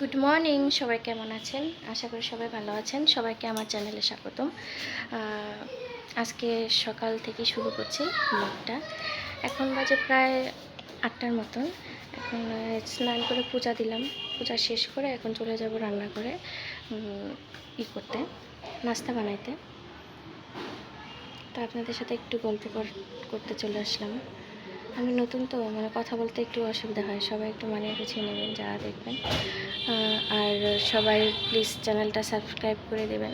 Good morning সবাই কেমন আছেন? আশা করি সবাই ভালো আছেন। সবাইকে আমার চ্যানেলে স্বাগতম। আজকে সকাল থেকে শুরু করছি ব্লগটা এখন বাজে প্রায় আটটার মতন। এখন স্নান করে পূজা দিলাম। পূজা শেষ করে এখন চলে যাব রান্না করে ই করতে, নাস্তা বানাইতে। তা আপনাদের সাথে একটু গল্প কর- করতে চলে আসলাম। আমি নতুন তো মানে কথা বলতে একটু অসুবিধা হয়। সবাই একটু মানিয়ে গুছিয়ে নেবেন যারা দেখবেন। আর সবাই প্লিজ চ্যানেলটা সাবস্ক্রাইব করে দেবেন।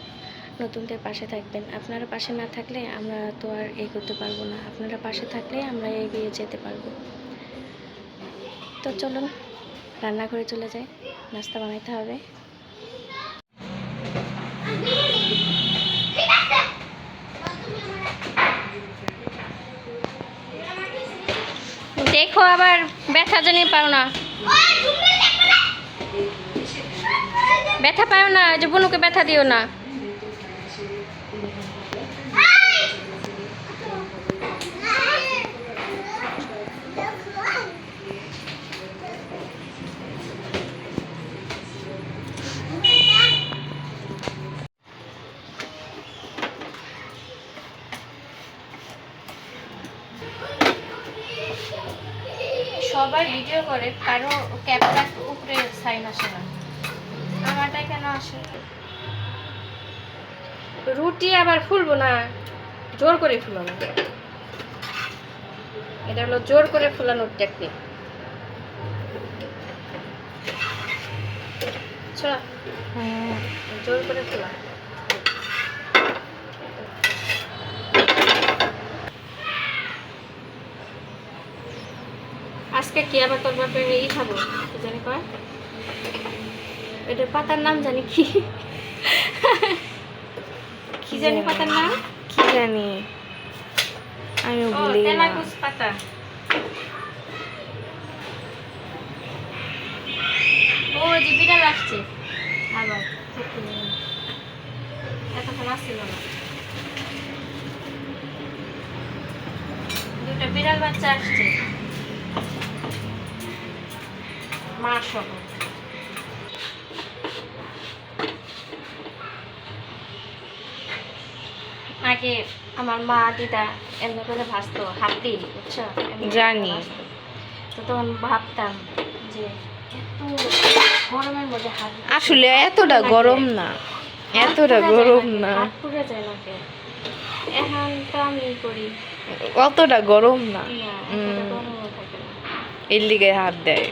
নতুনদের পাশে থাকবেন। আপনারা পাশে না থাকলে আমরা তো আর এগোতে পারব না। আপনারা পাশে থাকলে আমরা এগিয়ে যেতে পারব। তো চলুন, রান্নাঘরে চলে যাই। নাস্তা বানাইতে হবে। দেখো আবার ব্যথা জানি পাও না। ব্যথা পাও না যে বুনুকে ব্যথা দিও না। সবাই ভিডিও করে কারও ক্যামেরার উপরে সাইন আসে না। আমারটা কেন আসে? রুটি আবার ফুলবো না? জোর করে ফুলানো এটা হলো জোর করে ফুলানোর টেকনিক চল। জোর করে ফুলা আজকে কি আবার তোর বাপের ই খাব? জানি কয়? এটার পাতার নাম জানি কি? কি জানি পাতার নাম? কি জানি? আমি ভুলে তেলাকুচ পাতা। ও যে বিড়াল আসছে আবার এতক্ষণ আসছিল না। দুটো বিড়াল বাচ্চা আসছে। মা সহ আগে আমার মা দিদা এমনি করে ভাজতো হাত দিয়ে বুঝছ জানি। তো তখন ভাবতাম যে এত গরমের মধ্যে হাত আসলে এতটা গরম না এতটা গরম? না। পুড়ে যায় নাকি এখন তো আমি করি। অতটা গরম না। এর লিগে হাত দেয়।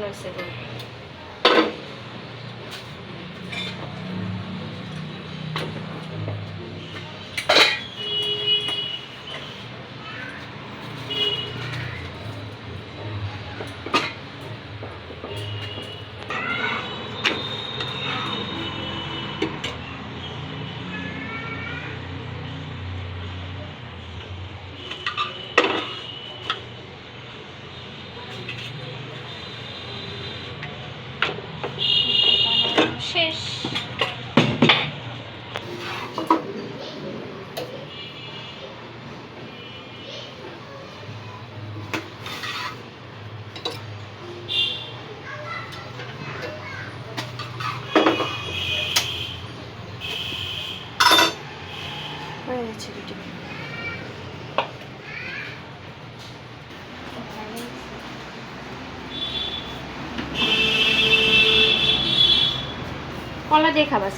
এখন হয়েছে শেষ হয়ে গেছে রুটি দিয়ে খাবাস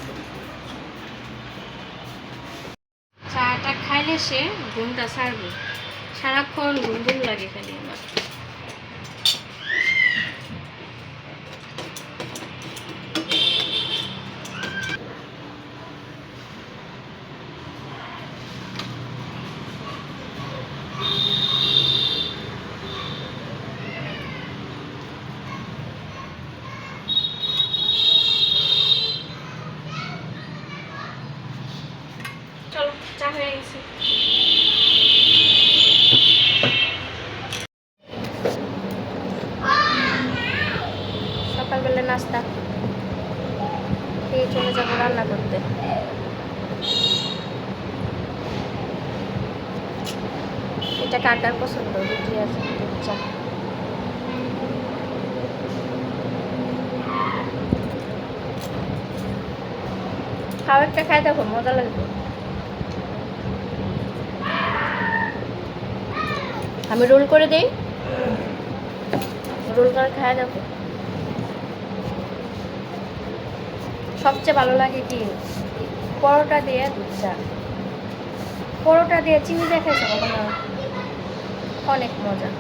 চাটা খাইলে সে ঘুমটা ছাড়বে সারাক্ষণ ঘুম ঘুম লাগে খালি আমার চলো চা হয়ে গেছে সকালবেলা নাস্তা খেয়ে চলে যাব রান্না করতে এটা কাকার পছন্দ? রুটি আছে বাচ্চা খাবারটা খাই দেখো, মজা লাগবে। আমি রোল করে দিই। রোল করে খাই দেখো। সবচেয়ে ভালো লাগে কি? পরোটা দিয়ে দুধ চা। পরোটা দিয়ে চিনি দিয়ে খেয়েছো কখনো? অনেক মজা।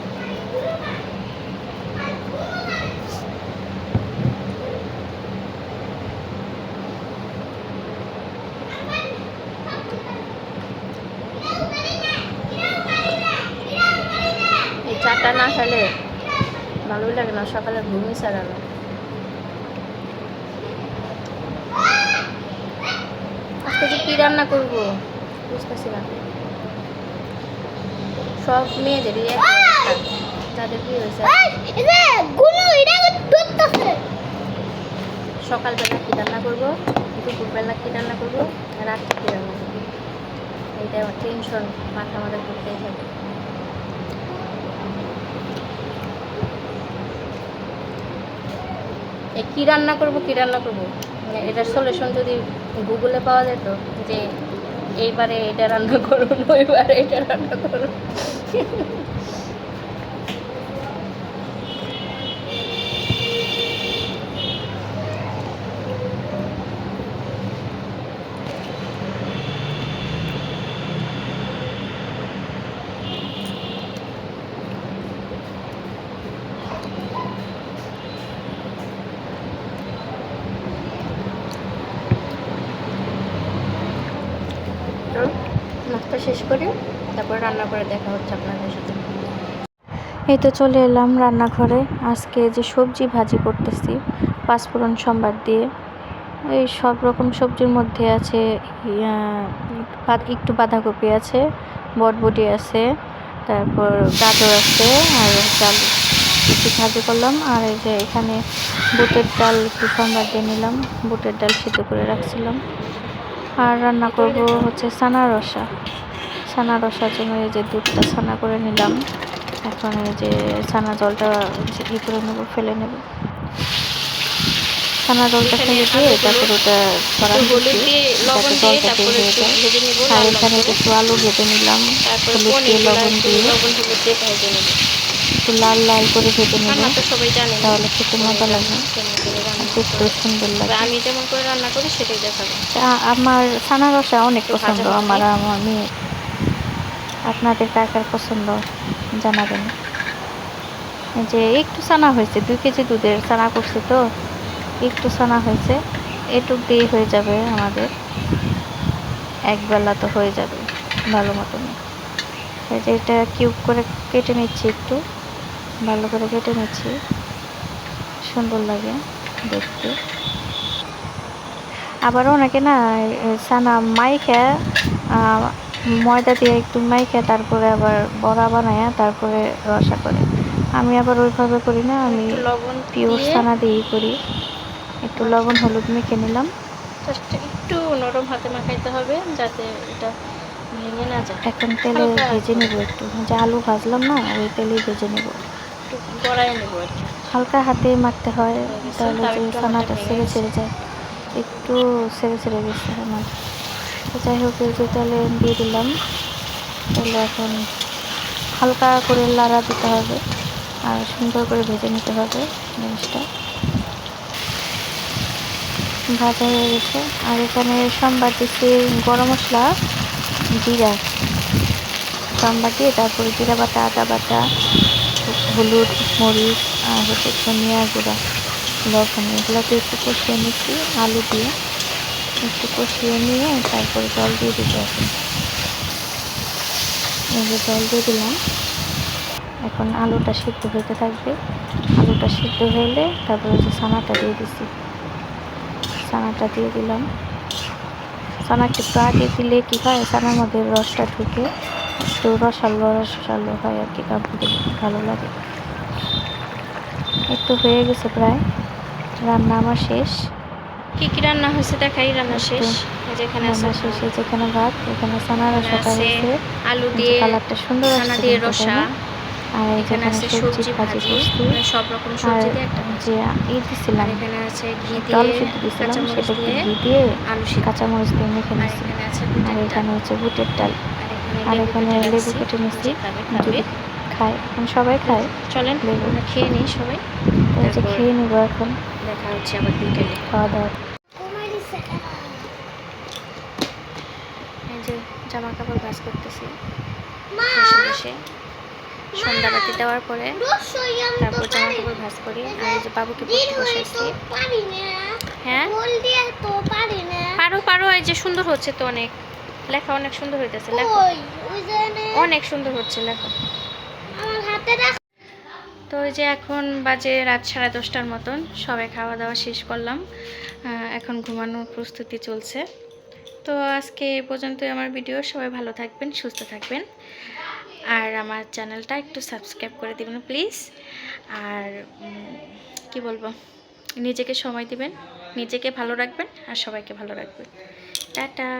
চাটা না খেলে ভালোই লাগে না, সকালে ঘুমিয়ে ছাড়ানো আজকে যে কী রান্না করব বুঝতেছি না। সব মেয়েদেরই অবস্থা। কি হয়েছে। সকালবেলা কী রান্না করব? দুপুরবেলা কী রান্না করব? রাত্রে কী রান্না করব? এইটা আমার টেনশন মাথা মাথা ঘুরতেই থাকে। এই কী রান্না করব কী রান্না করব? মানে এটার সলিউশন যদি গুগলে পাওয়া যেত যে এইবারে এটা রান্না করুন ওইবারে এটা রান্না করুন তো নাস্তা শেষ করে তারপর রান্না করে দেখা হচ্ছে আপনাদের সাথে। এই তো চলে এলাম রান্নাঘরে। আজকে যে সবজি ভাজি করতেছি পাঁচফোড়ন সম্বার দিয়ে। এই সব রকম সবজির মধ্যে আছে একটু বাঁধাকপি আছে, বটবটি আছে, তারপর গাজর আছে, আর হচ্ছে একটু ভাজি করলাম, আর এই যে এখানে বুটের ডাল একটু সম্বার দিয়ে নিলাম। বুটের ডাল সিদ্ধ করে রাখছিলাম। আর রান্না করব হচ্ছে সানা রসা। ছানা রসার জন্য এই যে দুধটা ছানা করে নিলাম। এখন এই যে ছানা জলটা ই করে নেব ফেলে নেব। ছানা জলটা ফেলে দিয়ে তারপর ওটা হলুদ দিয়ে লবণ দিয়ে তারপরে একটু ভেজে নিব আর এখানে। একটু আলু ভেজে নিলাম তারপরে হলুদ দিয়ে লবণ দিয়ে। একটু লাল লাল করে ভেজে নেব তাহলে খেতে মজা লাগে। কেমন করে রান্না দেখতে করে। সুন্দর লাগে। আমি যেমন করে রান্না করি সেটাই দেখাবো। আমার ছানা রসা অনেক পছন্দ। আমার আমার মেয়ে আপনাদের কার কার পছন্দ জানাবেন। যে একটু ছানা হয়েছে দুই কেজি দুধের ছানা করছে তো একটু ছানা হয়েছে এটুক দিয়ে হয়ে যাবে আমাদের। একবেলা তো হয়ে যাবে ভালো মতন এই যে এটা কিউব করে কেটে নিচ্ছি একটু ভালো করে কেটে নিচ্ছি। সুন্দর লাগে দেখতে। আবার অনেকে না সানা আহ, ময়দা দিয়ে একটু মাইখা তারপরে আবার বড়া বানায় তারপরে রসা করে। আমি আবার ওইভাবে করি না আমি লবণ পিওর দিয়ে ছানা দিয়েই করি। একটু লবণ হলুদ মেখে নিলাম। just একটু নরম হাতে মাখাইতে হবে যাতে এটা ভেঙে না যায়। এখন তেলে ভেজে নেব একটু। যে আলু ভাজলাম না ওই তেলেই ভেজে নেব। একটু গড়াই নেব আর কি। হালকা হাতে মাখতে হয় তাহলে যে ছানাটা ছেড়ে ছেড়ে যায় একটু ছেড়ে ছেড়ে গেছে আমার। যাই হোক, এই যে তেলে দিয়ে দিলাম। তাহলে এখন হালকা করে লাড়া দিতে হবে আর সুন্দর করে ভেজে নিতে হবে জিনিসটা। ভাজা হয়ে গেছে। আর এখানে সম্বার দিচ্ছি গরম মশলা, জিরা। সম্বার দিয়ে তারপরে জিরা বাটা, আদা বাটা, হলুদ, মরিচ আর হচ্ছে ধনিয়া গুঁড়া, লবণ। এগুলোকে একটু কষিয়ে নিচ্ছি, আলু দিয়ে। একটু কষিয়ে নিয়ে তারপরে জল দিয়ে দিতে হবে এই যে জল দিয়ে দিলাম। এখন আলুটা সিদ্ধ হতে থাকবে। আলুটা সিদ্ধ হলে তারপরে যে ছানাটা দিয়ে দিচ্ছি ছানাটা দিয়ে দিলাম। ছানাটা একটু আগে দিলে কী হয়? ছানার মধ্যে রসটা ঢুকে একটু রসালো রসালো হয় আর কি, কাপড় ভালো লাগে। একটু হয়ে গেছে প্রায়। রান্না আমার শেষ। কি কি রান্না হয়েছে দেখাই রান্না শেষ? এই যে এখানে আছে শেষে যেখানে ভাত এখানে এখানে রসাটা আছে আলু দিয়ে কালারটা সুন্দর আসছে দিয়ে রসা। আর যেখানে আছে সবজি ভাজি মানে সব রকম সবজি দিয়ে একটা যে ই দিছিলাম এখানে আছে ঘি দিয়ে দিছিলাম সেটা ঘি দিয়ে আলু কাঁচামরিচ দিয়ে মেখে আর এখানে আর এখানে হচ্ছে বুটের ডাল। আর আর এখানে লেবু কেটে খায় এখন সবাই খায় চলেন। খেয়ে নিই সবাই। খেয়ে নিবো এখন। দেখা হচ্ছে আবার বিকেলে। খাওয়া দাওয়া এই যে জামা কাপড় ভাজ করতেছি। বসে বসে সন্ধ্যাবাতি দেওয়ার পরে তারপর জামা কাপড় ভাজ করি। আর এই যে বাবুকে পড়তে বসেছি হ্যাঁ? পারো পারো এই যে সুন্দর হচ্ছে তো অনেক। লেখা অনেক সুন্দর হইতেছে লেখো। অনেক সুন্দর হচ্ছে লেখো। তো ওই যে এখন বাজে রাত সাড়ে দশটার মতন। সবাই খাওয়া দাওয়া শেষ করলাম। এখন ঘুমানোর প্রস্তুতি চলছে। তো আজকে এ পর্যন্তই আমার ভিডিও সবাই ভালো থাকবেন, সুস্থ থাকবেন। আর আমার চ্যানেলটা একটু সাবস্ক্রাইব করে দেবেন প্লিজ আর কি বলব? নিজেকে সময় দিবেন, নিজেকে ভালো রাখবেন আর সবাইকে ভালো রাখবেন। টাটা।